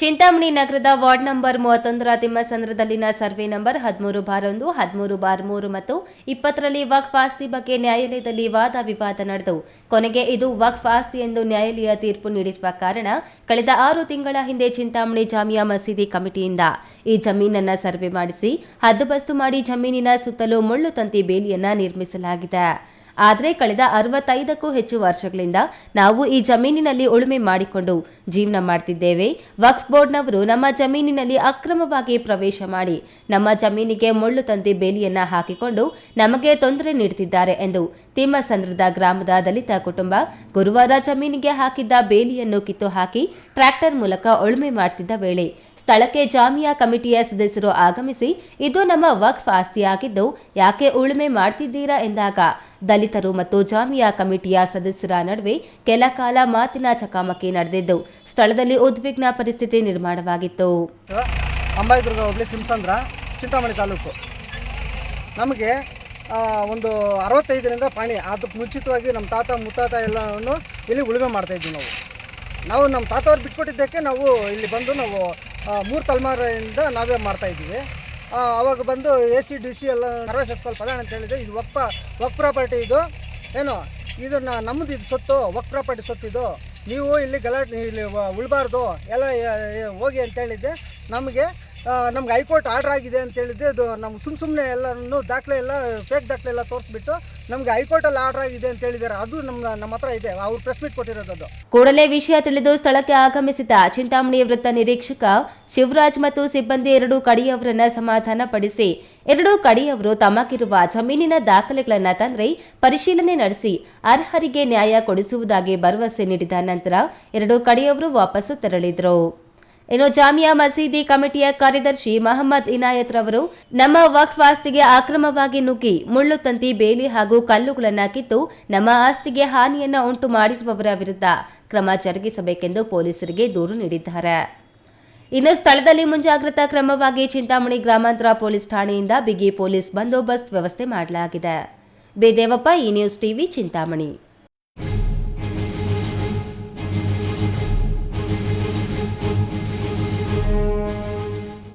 ಚಿಂತಾಮಣಿ ನಗರದ ward number ಮೂವತ್ತೊಂದರ ತಿಮ್ಮಸಂದ್ರದಲ್ಲಿನ ಸರ್ವೆ ನಂಬರ್ ಹದಿಮೂರು ಬಾರ್ ಒಂದು, ಹದಿಮೂರು ಬಾರ್ ಮೂರು ಮತ್ತು ಇಪ್ಪತ್ತರಲ್ಲಿ ವಕ್ಫ್ ಆಸ್ತಿ ಬಗ್ಗೆ ನ್ಯಾಯಾಲಯದಲ್ಲಿ ವಾದ ವಿವಾದ ನಡೆದು ಕೊನೆಗೆ ಇದು ವಕ್ಫ್ ಆಸ್ತಿ ಎಂದು ನ್ಯಾಯಾಲಯ ತೀರ್ಪು ನೀಡಿರುವ ಕಾರಣ ಕಳೆದ ಆರು ತಿಂಗಳ ಹಿಂದೆ ಚಿಂತಾಮಣಿ ಜಾಮಿಯಾ ಮಸೀದಿ ಕಮಿಟಿಯಿಂದ ಈ ಜಮೀನನ್ನು ಸರ್ವೆ ಮಾಡಿಸಿ, ಹದ್ದುಬಸ್ತು ಮಾಡಿ ಜಮೀನಿನ ಸುತ್ತಲೂ ಮುಳ್ಳು ತಂತಿ ಬೇಲಿಯನ್ನ ನಿರ್ಮಿಸಲಾಗಿದೆ. ಆದರೆ ಕಳೆದ ಅರವತ್ತೈದಕ್ಕೂ ಹೆಚ್ಚು ವರ್ಷಗಳಿಂದ ನಾವು ಈ ಜಮೀನಿನಲ್ಲಿ ಉಳುಮೆ ಮಾಡಿಕೊಂಡು ಜೀವನ ಮಾಡ್ತಿದ್ದೇವೆ. ವಕ್ಫ್ ಬೋರ್ಡ್ನವರು ನಮ್ಮ ಜಮೀನಿನಲ್ಲಿ ಅಕ್ರಮವಾಗಿ ಪ್ರವೇಶ ಮಾಡಿ ನಮ್ಮ ಜಮೀನಿಗೆ ಮುಳ್ಳು ತಂತಿ ಬೇಲಿಯನ್ನ ಹಾಕಿಕೊಂಡು ನಮಗೆ ತೊಂದರೆ ನೀಡುತ್ತಿದ್ದಾರೆ ಎಂದು ತಿಮ್ಮಸಂದ್ರದ ಗ್ರಾಮದ ದಲಿತ ಕುಟುಂಬ ಗುರುವಾರ ಜಮೀನಿಗೆ ಹಾಕಿದ್ದ ಬೇಲಿಯನ್ನು ಕಿತ್ತು ಹಾಕಿ ಟ್ರ್ಯಾಕ್ಟರ್ ಮೂಲಕ ಉಳುಮೆ ಮಾಡ್ತಿದ್ದ ವೇಳೆ ಸ್ಥಳಕ್ಕೆ ಜಾಮಿಯಾ ಕಮಿಟಿಯ ಸದಸ್ಯರು ಆಗಮಿಸಿ, ಇದು ನಮ್ಮ ವಕ್ಫ್ ಆಸ್ತಿಯಾಗಿದ್ದು ಯಾಕೆ ಉಳುಮೆ ಮಾಡ್ತಿದ್ದೀರಾ ಎಂದಾಗ, ದಲಿತರು ಮತ್ತು ಜಾಮಿಯಾ ಕಮಿಟಿಯ ಸದಸ್ಯರ ನಡುವೆ ಕೆಲ ಕಾಲ ಮಾತಿನ ಚಕಾಮಕಿ ನಡೆದಿದ್ದು, ಸ್ಥಳದಲ್ಲಿ ಉದ್ವಿಗ್ನ ಪರಿಸ್ಥಿತಿ ನಿರ್ಮಾಣವಾಗಿತ್ತು. ಅಂಬಾಯಿದುರ್ಗ ಹೋಗ್ಲಿ ತಿಮ್ಸಂದ್ರ, ಚಿಂತಾಮಣಿ ತಾಲೂಕು. ನಮಗೆ ಒಂದು ಅರವತ್ತೈದರಿಂದ ಪಾಣಿ ಅದಕ್ಕೆ ಮುಂಚಿತವಾಗಿ ನಮ್ಮ ತಾತ, ಮುತ್ತಾತ ಎಲ್ಲವನ್ನು ಇಲ್ಲಿ ಉಳುಮೆ ಮಾಡ್ತಾಯಿದ್ವಿ ನಾವು. ನಾವು ನಮ್ಮ ತಾತವ್ರು ಬಿಟ್ಕೊಟ್ಟಿದ್ದಕ್ಕೆ ನಾವು ಇಲ್ಲಿ ಬಂದು ನಾವು ಮೂರು ತಲೆಮಾರಿಂದ ನಾವೇ ಮಾಡ್ತಾಯಿದ್ದೀವಿ ಅವಾಗ ಬಂದು ಎ ಸಿ, ಡಿ ಸಿ ಎಲ್ಲ ಸರ್ವೇಸ್ ಎಸ್ಪಾಲ್ ಪದಾಣ ಅಂತ ಹೇಳಿದೆ ಇದು ಒಕ್ ವಕ್ ಪ್ರಾಪರ್ಟಿ ಇದು. ಏನು? ಇದನ್ನು ನಮ್ಮದು ಇದು ಸೊತ್ತು ವಕ್ ಪ್ರಾಪರ್ಟಿ ಇದು. ನೀವು ಇಲ್ಲಿ ಗಲಾಟೆ, ಇಲ್ಲಿ ಉಳ್ಬಾರ್ದು. ಎಲ್ಲ ಹೋಗಿ ಅಂತ ಹೇಳಿದ್ದೆ. ನಮಗೆ ನಮ್ಗೆ ಹೈಕೋರ್ಟ್ ಆರ್ಡರ್ ಆಗಿದೆ ಅಂತ ಹೇಳಿದ್ದೆ ಅದು ನಮ್ಮ ಸುಮ್ಮ ಸುಮ್ಮನೆ ಎಲ್ಲನೂ ದಾಖಲೆ ಎಲ್ಲ ಫೇಕ್ ದಾಖಲೆ ಎಲ್ಲ ತೋರಿಸ್ಬಿಟ್ಟು ನಮ್ಗೆ ಹೈಕೋರ್ಟಲ್ಲಿ ಆರ್ಡರ್ ಆಗಿದೆ ಅಂತ ಹೇಳಿದ್ದಾರೆ. ಅದು ನಮ್ಮ ನಮ್ಮ ಹತ್ರ ಇದೆ. ಅವ್ರು ಪ್ರೆಸ್ ಮೀಟ್ ಕೊಟ್ಟಿರೋದು ಕೂಡಲೇ ವಿಷಯ ತಿಳಿದು ಸ್ಥಳಕ್ಕೆ ಆಗಮಿಸಿದ ಚಿಂತಾಮಣಿ ವೃತ್ತ ನಿರೀಕ್ಷಕ ಶಿವರಾಜ್ ಮತ್ತು ಸಿಬ್ಬಂದಿ ಎರಡು ಕಡಿಯವರನ್ನ ಸಮಾಧಾನಪಡಿಸಿ, ಎರಡೂ ಕಡಿಯವರು ತಮಗಿರುವ ಜಮೀನಿನ ದಾಖಲೆಗಳನ್ನ ತಂದ್ರೆ ಪರಿಶೀಲನೆ ನಡೆಸಿ ಅರ್ಹರಿಗೆ ನ್ಯಾಯ ಕೊಡಿಸುವುದಾಗಿ ಭರವಸೆ ನೀಡಿದ ನಂತರ ಎರಡೂ ಕಡಿಯವರು ವಾಪಸ್ಸು ತೆರಳಿದರು. ಇನ್ನು ಜಾಮಿಯಾ ಮಸೀದಿ ಕಮಿಟಿಯ ಕಾರ್ಯದರ್ಶಿ ಮಹಮ್ಮದ್ ಇನಾಯತ್ ರವರು, ನಮ್ಮ ವಕ್ಫ್ ಆಸ್ತಿಗೆ ಅಕ್ರಮವಾಗಿ ನುಗ್ಗಿ ಮುಳ್ಳು ತಂತಿ, ಬೇಲಿ ಹಾಗೂ ಕಲ್ಲುಗಳನ್ನು ಕಿತ್ತು ನಮ್ಮ ಆಸ್ತಿಗೆ ಹಾನಿಯನ್ನು ಉಂಟು ಮಾಡಿರುವವರ ವಿರುದ್ಧ ಕ್ರಮ ಜರುಗಿಸಬೇಕೆಂದು ಪೊಲೀಸರಿಗೆ ದೂರು ನೀಡಿದ್ದಾರೆ. ಇನ್ನು ಸ್ಥಳದಲ್ಲಿ ಮುಂಜಾಗ್ರತಾ ಕ್ರಮವಾಗಿ ಚಿಂತಾಮಣಿ ಗ್ರಾಮಾಂತರ ಪೊಲೀಸ್ ಠಾಣೆಯಿಂದ ಬಿಗಿ ಪೊಲೀಸ್ ಬಂದೋಬಸ್ತ್ ವ್ಯವಸ್ಥೆ ಮಾಡಲಾಗಿದೆ. ಬೇದೇವಪ್ಪ ಈ ನ್ಯೂಸ್ ಟಿವಿ, ಚಿಂತಾಮಣಿ.